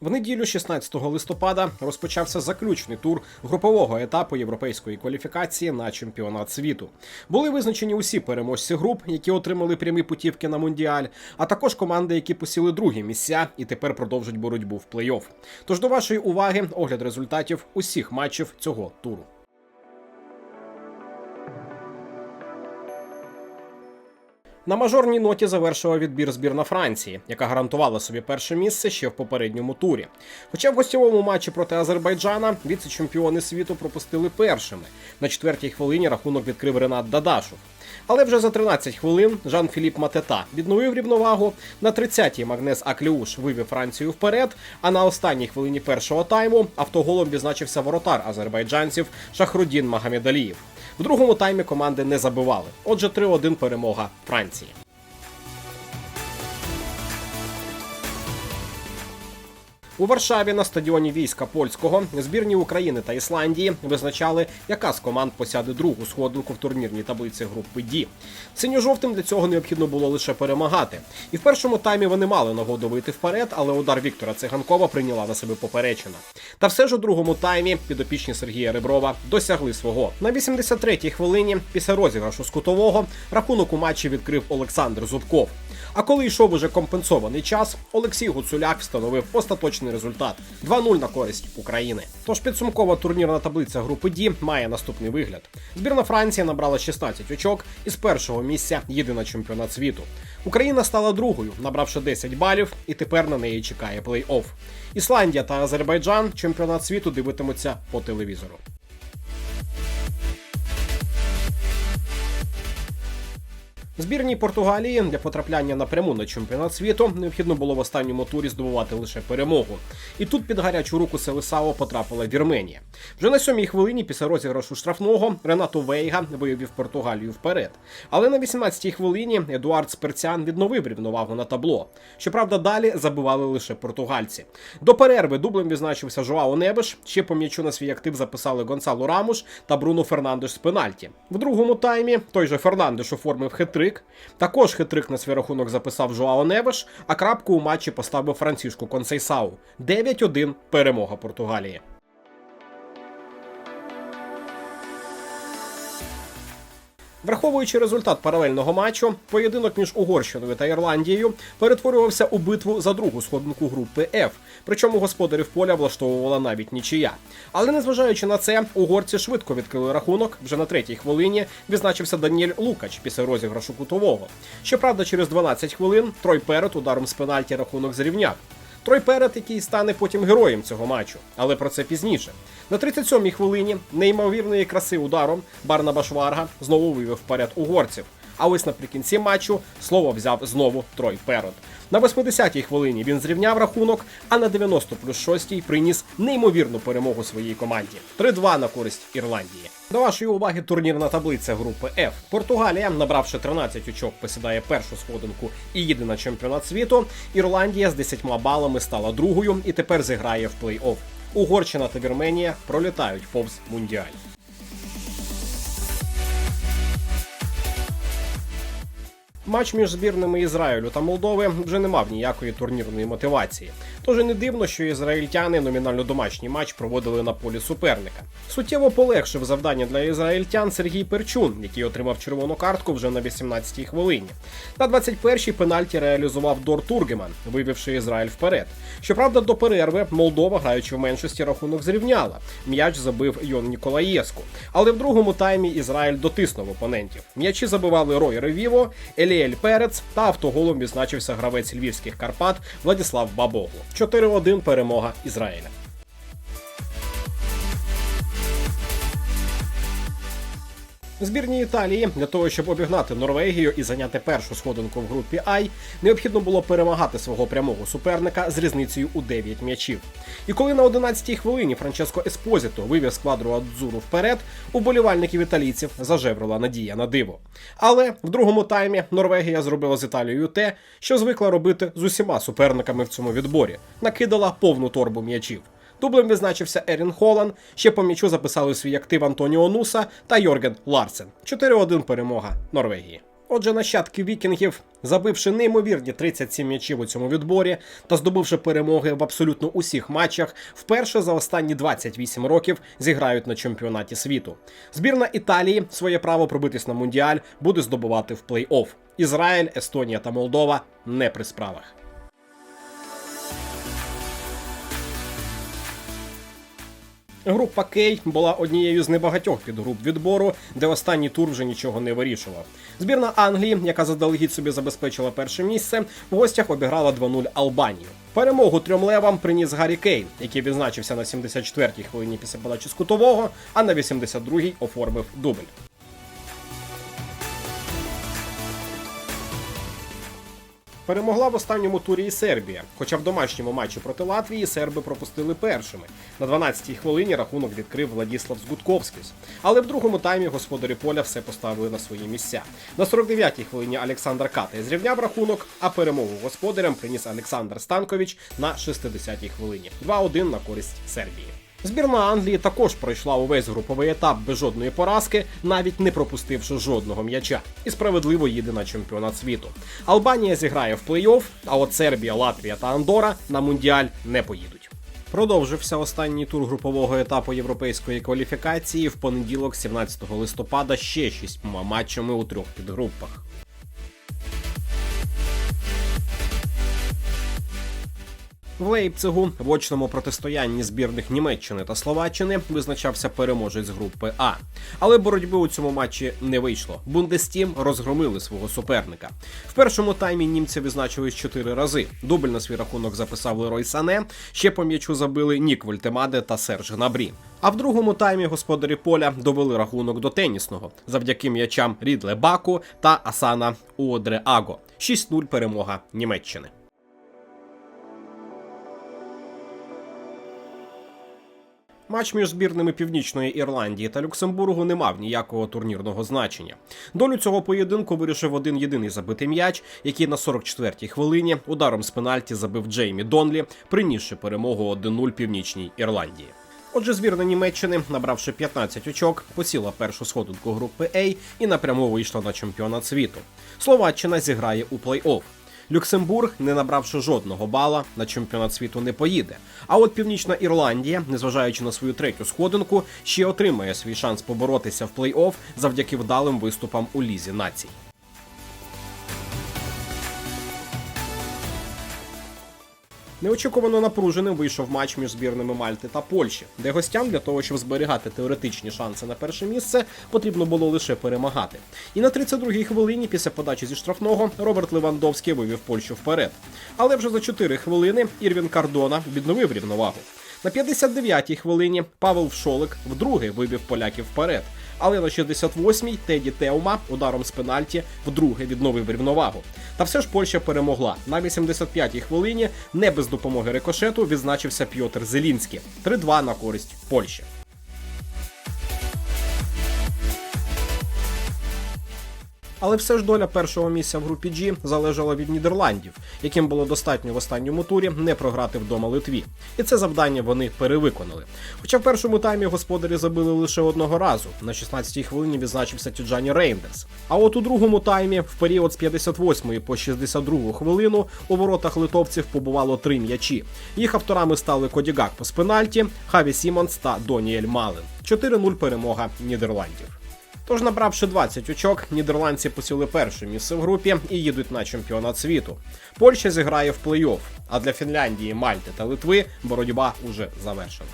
В неділю 16 листопада розпочався заключний тур групового етапу європейської кваліфікації на чемпіонат світу. Були визначені усі переможці груп, які отримали прямі путівки на мундіаль, а також команди, які посіли другі місця і тепер продовжать боротьбу в плей-офф. Тож до вашої уваги огляд результатів усіх матчів цього туру. На мажорній ноті завершила відбір збірна Франції, яка гарантувала собі перше місце ще в попередньому турі. Хоча в гостєвому матчі проти Азербайджана віце-чемпіони світу пропустили першими. На четвертій хвилині рахунок відкрив Ренат Дадашов. Але вже за 13 хвилин Жан-Філіп Матета відновив рівновагу. На 30-й Магнес Акліуш вивів Францію вперед. А на останній хвилині першого тайму автоголом відзначився воротар азербайджанців Шахрудін Магомедалієв. В другому таймі команди не забивали. Отже, 3-1 перемога Франції. У Варшаві на стадіоні війська польського збірні України та Ісландії визначали, яка з команд посяде другу сходинку в турнірній таблиці групи Ді. Синьо-жовтим для цього необхідно було лише перемагати. І в першому таймі вони мали нагоду вийти вперед, але удар Віктора Циганкова прийняла на себе поперечина. Та все ж у другому таймі підопічні Сергія Реброва досягли свого. На 83-й хвилині після розіграшу з рахунок у матчі відкрив Олександр Зубков. А коли йшов уже компенсований час, Олексій Гуцуляк встановив остаточний результат 2-0 на користь України. Тож підсумкова турнірна таблиця групи Ді має наступний вигляд. Збірна Франції набрала 16 очок і з першого місця їде на чемпіонат світу. Україна стала другою, набравши 10 балів, і тепер на неї чекає плей-офф. Ісландія та Азербайджан чемпіонат світу дивитимуться по телевізору. Збірній Португалії для потрапляння напряму на чемпіонат світу необхідно було в останньому турі здобувати лише перемогу. І тут під гарячу руку Селисао потрапила Вірменія. Вже на сьомій хвилині після розіграшу штрафного Ренато Вейга виявив Португалію вперед. Але на 18-й хвилині Едуард Сперцян відновив рівновагу на табло. Щоправда, далі забивали лише португальці. До перерви дублем відзначився Жоао Небеш. Ще по м'ячу на свій актив записали Гонсало Рамуш та Бруно Фернандеш з пенальті. В другому таймі той же Фернандеш оформив хитрик. Також хитрик на свій рахунок записав Жуао Невеш, а крапку у матчі поставив Францішку Консейсау. 9-1 перемога Португалії. Враховуючи результат паралельного матчу, поєдинок між Угорщиною та Ірландією перетворювався у битву за другу сходинку групи F, причому господарів поля влаштовувала навіть нічия. Але незважаючи на це, угорці швидко відкрили рахунок. Вже на третій хвилині відзначився Даніель Лукач після розіграшу кутового. Щоправда, через 12 хвилин Трой Перед ударом з пенальті рахунок зрівняв. Трой Перед, який стане потім героєм цього матчу, але про це пізніше. На 37-й хвилині неймовірної краси ударом Барнаба Шварга знову вивів вперед угорців. А ось наприкінці матчу слово взяв знову Трой Перед. На 80-й хвилині він зрівняв рахунок, а на 90 плюс 6 приніс неймовірну перемогу своїй команді 3-2 на користь Ірландії. До вашої уваги турнірна таблиця групи F. Португалія, набравши 13 очок, посідає першу сходинку і їде на чемпіонат світу. Ірландія з 10 балами стала другою і тепер зіграє в плей-офф. Угорщина та Вірменія пролітають повз мундіаль. Матч між збірними Ізраїлю та Молдови вже не мав ніякої турнірної мотивації. Тож і не дивно, що ізраїльтяни номінально домашній матч проводили на полі суперника. Суттєво полегшив завдання для ізраїльтян Сергій Перчун, який отримав червону картку вже на 18-й хвилині. На 21-й пенальті реалізував Дор Тургеман, вивівши Ізраїль вперед. Щоправда, до перерви Молдова, граючи в меншості, рахунок зрівняла. М'яч забив Йон Ніколаєску. Але в другому таймі Ізраїль дотиснув опонентів. М'ячі забивали Рой Ревіво, Еліель Перец та автоголом відзначився гравець львівських Карпат Владіслав Бабогло. 4-1 перемога Ізраїля. Збірній Італії для того, щоб обігнати Норвегію і зайняти першу сходинку в групі Ай, необхідно було перемагати свого прямого суперника з різницею у 9 м'ячів. І коли на 11-й хвилині Франческо Еспозіто вивів сквадру Адзуру вперед, у болівальників італійців зажеврила надія на диво. Але в другому таймі Норвегія зробила з Італією те, що звикла робити з усіма суперниками в цьому відборі, накидала повну торбу м'ячів. Дублем відзначився Ерін Холлан. Ще по м'ячу записали свій актив Антоніо Нуса та Йорген Ларсен. 4-1 перемога Норвегії. Отже, нащадки вікінгів, забивши неймовірні 37 м'ячів у цьому відборі та здобувши перемоги в абсолютно усіх матчах, вперше за останні 28 років зіграють на чемпіонаті світу. Збірна Італії своє право пробитись на мундіаль буде здобувати в плей-офф. Ізраїль, Естонія та Молдова не при справах. Група Кей була однією з небагатьох підгруп відбору, де останній тур вже нічого не вирішував. Збірна Англії, яка заздалегідь собі забезпечила перше місце, в гостях обіграла 2-0 Албанію. Перемогу трьом левам приніс Гаррі Кейн, який відзначився на 74-й хвилині після подачі з кутового, а на 82-й оформив дубль. Перемогла в останньому турі і Сербія. Хоча в домашньому матчі проти Латвії серби пропустили першими. На 12-й хвилині рахунок відкрив Владіслав Згудковськis. Але в другому таймі господарі поля все поставили на свої місця. На 49-й хвилині Олександр Катей зрівняв рахунок, а перемогу господарям приніс Олександр Станкович на 60-й хвилині. 2-1 на користь Сербії. Збірна Англії також пройшла увесь груповий етап без жодної поразки, навіть не пропустивши жодного м'яча, і справедливо їде на чемпіонат світу. Албанія зіграє в плей-офф, а от Сербія, Латвія та Андора на мундіаль не поїдуть. Продовжився останній тур групового етапу європейської кваліфікації в понеділок, 17 листопада, ще шістьма матчами у трьох підгрупах. В Лейпцигу в очному протистоянні збірних Німеччини та Словаччини визначався переможець групи А. Але боротьби у цьому матчі не вийшло. Бундестім розгромили свого суперника. В першому таймі німці відзначились чотири рази. Дубль на свій рахунок записав Лерой Сане. Ще по м'ячу забили Нік Вольтемаде та Серж Гнабрі. А в другому таймі господарі поля довели рахунок до тенісного завдяки м'ячам Рідле Баку та Асана Уодре Аго. 6-0 перемога Німеччини. Матч між збірними Північної Ірландії та Люксембургу не мав ніякого турнірного значення. Долю цього поєдинку вирішив один єдиний забитий м'яч, який на 44-й хвилині ударом з пенальті забив Джеймі Донлі, принісши перемогу 1-0 Північній Ірландії. Отже, збірна Німеччини, набравши 15 очок, посіла першу сходинку групи А і напряму вийшла на чемпіонат світу. Словаччина зіграє у плей-офф. Люксембург, не набравши жодного бала, на чемпіонат світу не поїде. А от Північна Ірландія, незважаючи на свою третю сходинку, ще отримає свій шанс поборотися в плей-офф завдяки вдалим виступам у лізі націй. Неочікувано напруженим вийшов матч між збірними Мальти та Польщі, де гостям для того, щоб зберігати теоретичні шанси на перше місце, потрібно було лише перемагати. І на 32-й хвилині після подачі зі штрафного Роберт Левандовський вивів Польщу вперед. Але вже за 4 хвилини Ірвін Кардона відновив рівновагу. На 59-й хвилині Павел Вшолик вдруге вибив поляків вперед. Але на 68-й Теді Теума ударом з пенальті вдруге відновив рівновагу. Та все ж Польща перемогла. На 85-й хвилині не без допомоги рикошету відзначився Пьотр Зелінський. 3-2 на користь Польщі. Але все ж доля першого місця в групі G залежала від Нідерландів, яким було достатньо в останньому турі не програти вдома Литві. І це завдання вони перевиконали. Хоча в першому таймі господарі забили лише одного разу. На 16-й хвилині відзначився Тіджані Рейндерс. А от у другому таймі, в період з 58 по 62 хвилину, у воротах литовців побувало три м'ячі. Їх авторами стали Коді Гакпо з пенальті, Хаві Сімонс та Доніель Малин. 4-0 перемога Нідерландів. Тож, набравши 20 очок, нідерландці посіли перше місце в групі і їдуть на чемпіонат світу. Польща зіграє в плей-офф, а для Фінляндії, Мальти та Литви боротьба уже завершена.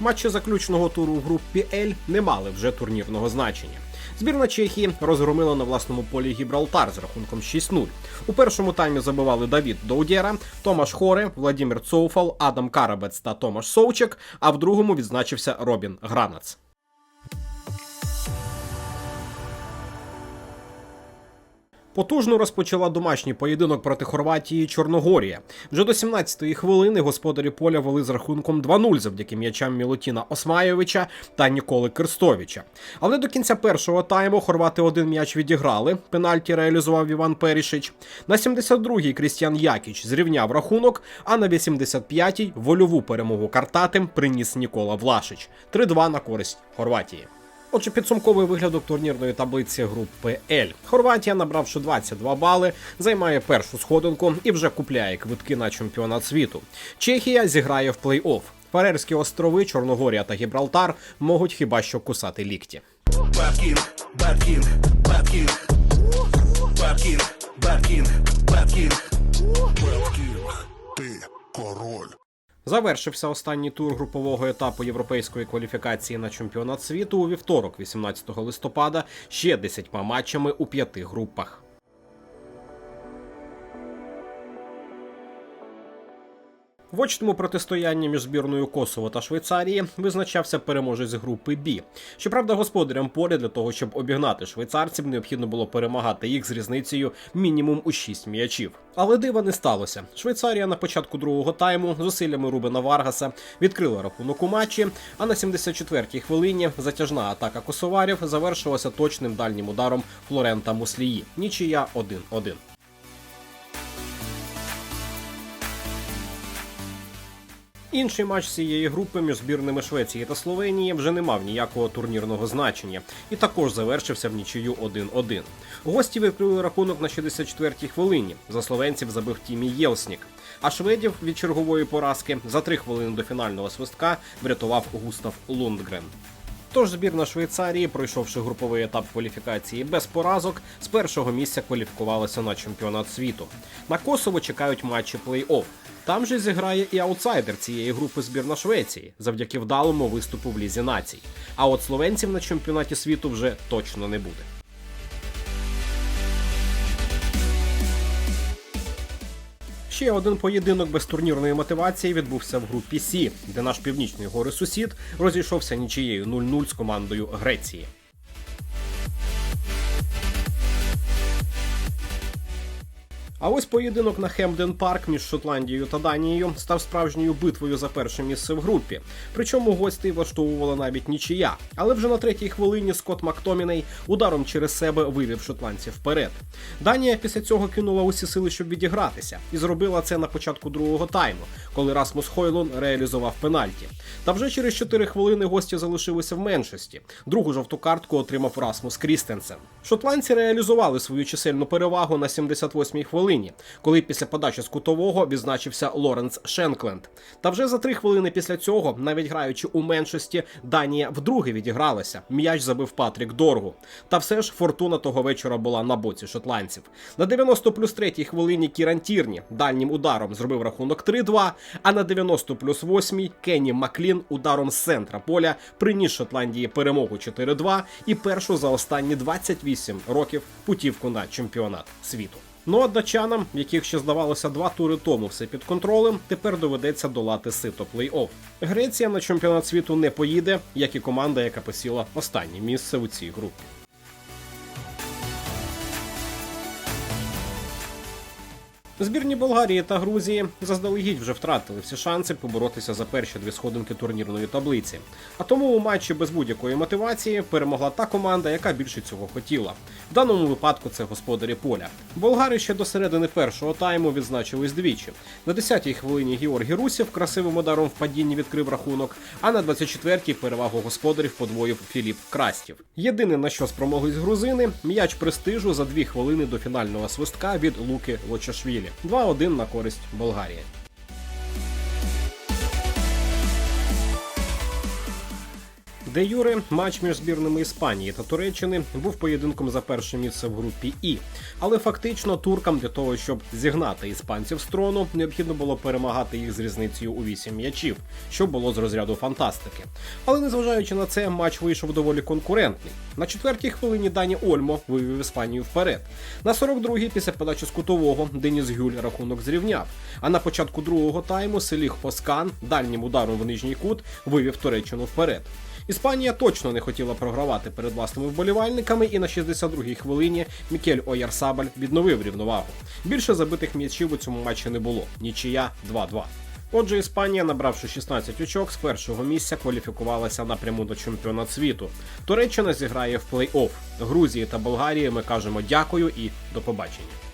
Матчі заключного туру в групі L не мали вже турнірного значення. Збірна Чехії розгромила на власному полі Гібралтар з рахунком 6-0. У першому таймі забивали Давід Доудєра, Томаш Хоре, Владімір Цоуфал, Адам Карабец та Томаш Соучек, а в другому відзначився Робін Гранац. Потужно розпочала домашній поєдинок проти Хорватії Чорногорія. Вже до 17-ї хвилини господарі поля вели з рахунком 2-0 завдяки м'ячам Мілутіна Осмайовича та Ніколи Кирстовича. Але до кінця першого тайму хорвати один м'яч відіграли. Пенальті реалізував Іван Перішич. На 72-й Крістіан Якіч зрівняв рахунок, а на 85-й вольову перемогу Картатим приніс Нікола Влашич. 3-2 на користь Хорватії. Отже, підсумковий виглядок турнірної таблиці групи L. Хорватія, набравши 22 бали, займає першу сходинку і вже купляє квитки на чемпіонат світу. Чехія зіграє в плей-офф. Фарерські острови, Чорногорія та Гібралтар можуть хіба що кусати лікті. Bad King, Bad King. Bad King, ти король. Завершився останній тур групового етапу європейської кваліфікації на чемпіонат світу у вівторок, 18 листопада, ще 10 матчами у п'яти групах. В очному протистоянні між збірною Косово та Швейцарії визначався переможець групи Бі. Щоправда, господарям поля для того, щоб обігнати швейцарців, необхідно було перемагати їх з різницею мінімум у 6 м'ячів. Але дива не сталося. Швейцарія на початку другого тайму зусиллями Рубена Варгаса відкрила рахунок у матчі. А на 74-й хвилині затяжна атака косоварів завершилася точним дальнім ударом Флорента Муслії. Нічия 1-1. Інший матч цієї групи між збірними Швеції та Словенії вже не мав ніякого турнірного значення і також завершився в нічию 1-1. Гості відкрили рахунок на 64-й хвилині. За словенців забив Тімі Єлснік. А шведів від чергової поразки за три хвилини до фінального свистка врятував Густав Лундгрен. Тож збірна Швейцарії, пройшовши груповий етап кваліфікації без поразок, з першого місця кваліфікувалася на чемпіонат світу. На Косово чекають матчі плей-офф. Там же зіграє і аутсайдер цієї групи збірна Швеції завдяки вдалому виступу в лізі націй. А от словенців на чемпіонаті світу вже точно не буде. Ще один поєдинок без турнірної мотивації відбувся в групі Сі, де наш північний гори сусід розійшовся нічією 0-0 з командою Греції. А ось поєдинок на Хемден Парк між Шотландією та Данією став справжньою битвою за перше місце в групі. Причому гості влаштовувала навіть нічия. Але вже на третій хвилині Скотт Мактоміней ударом через себе вивів шотландців вперед. Данія після цього кинула усі сили, щоб відігратися, і зробила це на початку другого тайму, коли Расмус Хойлун реалізував пенальті. Та вже через 4 хвилини гості залишилися в меншості. Другу жовту картку отримав Расмус Крістенсен. Шотландці реалізували свою чисельну перевагу на 78-й хвилині, коли після подачі з кутового відзначився Лоренс Шенкленд. Та вже за три хвилини після цього, навіть граючи у меншості, Данія вдруге відігралася. М'яч забив Патрік Доргу. Та все ж фортуна того вечора була на боці шотландців. На 90 плюс 3 хвилині Кіран Тірні дальнім ударом зробив рахунок 3-2, а на 90 плюс 8 Кенні Маклін ударом з центра поля приніс Шотландії перемогу 4-2 і першу за останні 28 років путівку на чемпіонат світу. Ну а датчанам, яких ще здавалося два тури тому все під контролем, тепер доведеться долати сито плей-офф. Греція на чемпіонат світу не поїде, як і команда, яка посіла останнє місце у цій групі. Збірні Болгарії та Грузії заздалегідь вже втратили всі шанси поборотися за перші дві сходинки турнірної таблиці. А тому у матчі без будь-якої мотивації перемогла та команда, яка більше цього хотіла. В даному випадку це господарі поля. Болгари ще до середини першого тайму відзначились двічі. На 10-й хвилині Георгій Русів красивим ударом в падінні відкрив рахунок, а на 24-й перевагу господарів подвоїв Філіп Крастів. Єдине на що спромоглись грузини м'яч престижу за дві хвилини до фінального свистка від Луки Лочашвілі. 2-1 на користь Болгарії. Де Юре матч між збірними Іспанії та Туреччини був поєдинком за перше місце в групі І. Але фактично туркам для того, щоб зігнати іспанців з трону, необхідно було перемагати їх з різницею у 8 м'ячів, що було з розряду фантастики. Але незважаючи на це, матч вийшов доволі конкурентний. На четвертій хвилині Дані Ольмо вивів Іспанію вперед. На 42-й після подачі з кутового Деніс Гюль рахунок зрівняв. А на початку другого тайму Селіх Оскан дальнім ударом в нижній кут вивів Туреччину вперед. Іспанія точно не хотіла програвати перед власними вболівальниками, і на 62-й хвилині Мікель Оярсабаль відновив рівновагу. Більше забитих м'ячів у цьому матчі не було. Нічия 2-2. Отже, Іспанія, набравши 16 очок, з першого місця кваліфікувалася напряму до чемпіонат світу. Туреччина зіграє в плей-офф. Грузії та Болгарії ми кажемо дякую і до побачення.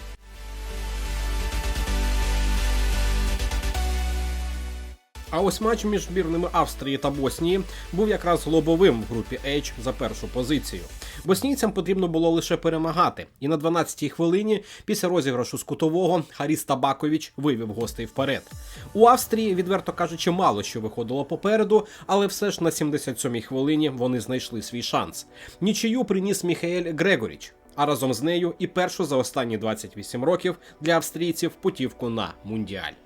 А ось матч між збірними Австрії та Боснії був якраз лобовим в групі H за першу позицію. Боснійцям потрібно було лише перемагати, і на 12-й хвилині після розіграшу з кутового Харіс Табакович вивів гостей вперед. У Австрії, відверто кажучи, мало що виходило попереду, але все ж на 77-й хвилині вони знайшли свій шанс. Нічию приніс Міхаель Грегоріч. А разом з нею і першу за останні 28 років для австрійців путівку на мундіаль.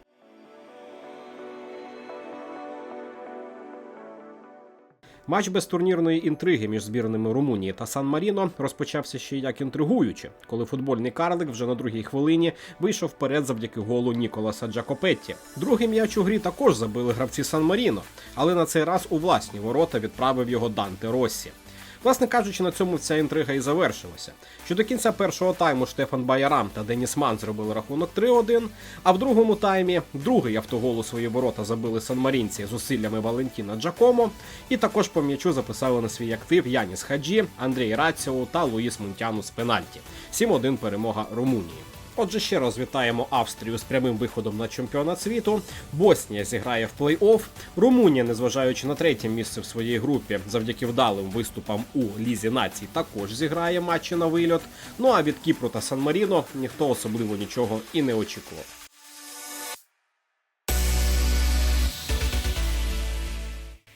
Матч без турнірної інтриги між збірними Румунії та Сан Маріно розпочався ще як інтригуюче, коли футбольний карлик вже на другій хвилині вийшов вперед завдяки голу Ніколаса Джакопетті. Другий м'яч у грі також забили гравці Сан Маріно, але на цей раз у власні ворота відправив його Данте Россі. Власне кажучи, на цьому ця інтрига і завершилася. Що до кінця першого тайму Штефан Баярам та Деніс Ман зробили рахунок 3-1, а в другому таймі другий автогол у свої ворота забили санмарінці зусиллями Валентіна Джакомо, і також по м'ячу записали на свій актив Яніс Хаджі, Андрій Раціо та Луїс Мунтяну з пенальті. 7-1 перемога Румунії. Отже, ще раз вітаємо Австрію з прямим виходом на чемпіонат світу. Боснія зіграє в плей-офф. Румунія, незважаючи на третє місце в своїй групі, завдяки вдалим виступам у Лізі націй, також зіграє матчі на вильот. Ну а від Кіпру та Сан Маріно ніхто особливо нічого і не очікував.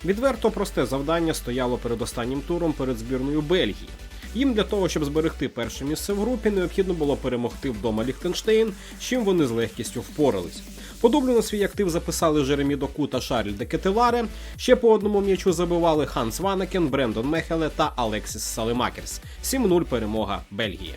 Відверто просте завдання стояло перед останнім туром перед збірною Бельгії. Їм для того, щоб зберегти перше місце в групі, необхідно було перемогти вдома Ліхтенштейн, з чим вони з легкістю впорались. Подублю на свій актив записали Жеремі Доку та Шарль де Кетеларе. Ще по одному м'ячу забивали Ханс Ванекен, Брендон Мехеле та Алексіс Салемакерс. 7-0 перемога Бельгії.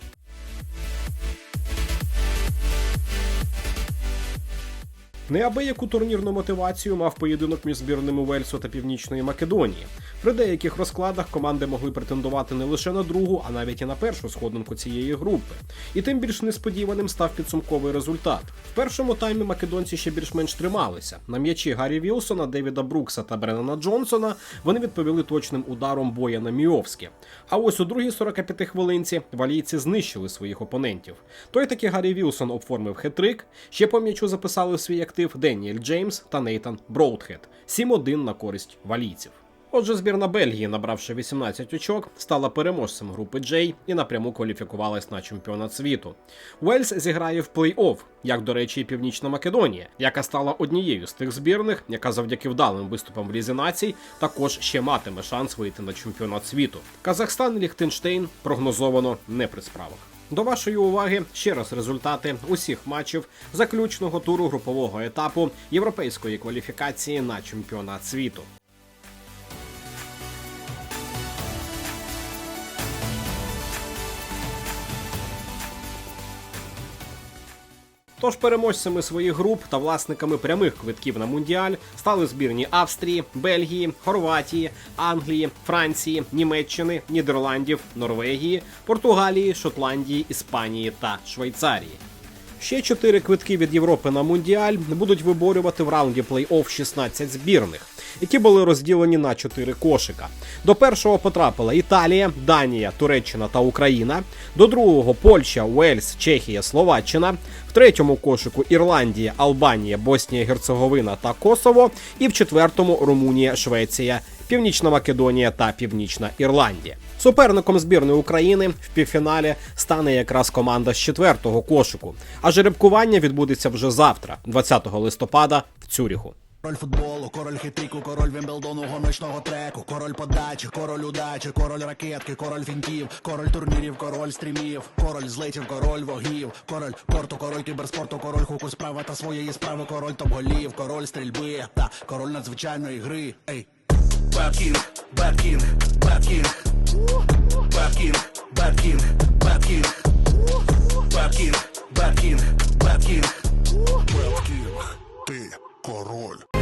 Неабияку турнірну мотивацію мав поєдинок між збірними Вельсу та Північної Македонії. При деяких розкладах команди могли претендувати не лише на другу, а навіть і на першу сходинку цієї групи. І тим більш несподіваним став підсумковий результат. В першому таймі македонці ще більш-менш трималися. На м'ячі Гаррі Вілсона, Девіда Брукса та Бреннана Джонсона вони відповіли точним ударом боя на Міовське. А ось у другій 45 хвилинці валійці знищили своїх опонентів. Той таки Гаррі Вілсон оформив хетрик. Ще по м'ячу записали свій актив Деніель Джеймс та Нейтан Броудхед. 7-1 на користь валійців. Отже, збірна Бельгії, набравши 18 очок, стала переможцем групи Джей і напряму кваліфікувалась на чемпіонат світу. Уельс зіграє в плей-офф, як, до речі, і Північна Македонія, яка стала однією з тих збірних, яка завдяки вдалим виступам в Лізі націй також ще матиме шанс вийти на чемпіонат світу. Казахстан і Ліхтенштейн прогнозовано не при справах. До вашої уваги ще раз результати усіх матчів заключного туру групового етапу європейської кваліфікації на чемпіонат світу. Тож переможцями своїх груп та власниками прямих квитків на мундіаль стали збірні Австрії, Бельгії, Хорватії, Англії, Франції, Німеччини, Нідерландів, Норвегії, Португалії, Шотландії, Іспанії та Швейцарії. Ще чотири квитки від Європи на мундіаль будуть виборювати в раунді плей-офф 16 збірних, які були розділені на чотири кошика. До першого потрапила Італія, Данія, Туреччина та Україна. До другого Польща, Уельс, Чехія, Словаччина. В третьому кошику Ірландія, Албанія, Боснія, Герцеговина та Косово. І в четвертому Румунія, Швеція, Північна Македонія та Північна Ірландія. Суперником збірної України в півфіналі стане якраз команда з четвертого кошику. А жеребкування відбудеться вже завтра, 20 листопада, в Цюріху. Король футболу, король хитріку, король Вімблдону, гоночного треку, король подачі, король удачі, король ракетки, король фінтів, король турнірів, король стрімів, король злетів, король вогів, король порту, король кіберспорту, король хуку справи та своєї справи, король топ-голів, король стрільби та король надзвичайної гри. Ей. Бэткинг, бэткинг, бэткинг. Бэткинг, бэткинг, бэткинг. Бэткинг, бэткинг, бэткинг. Бэткинг, ты король.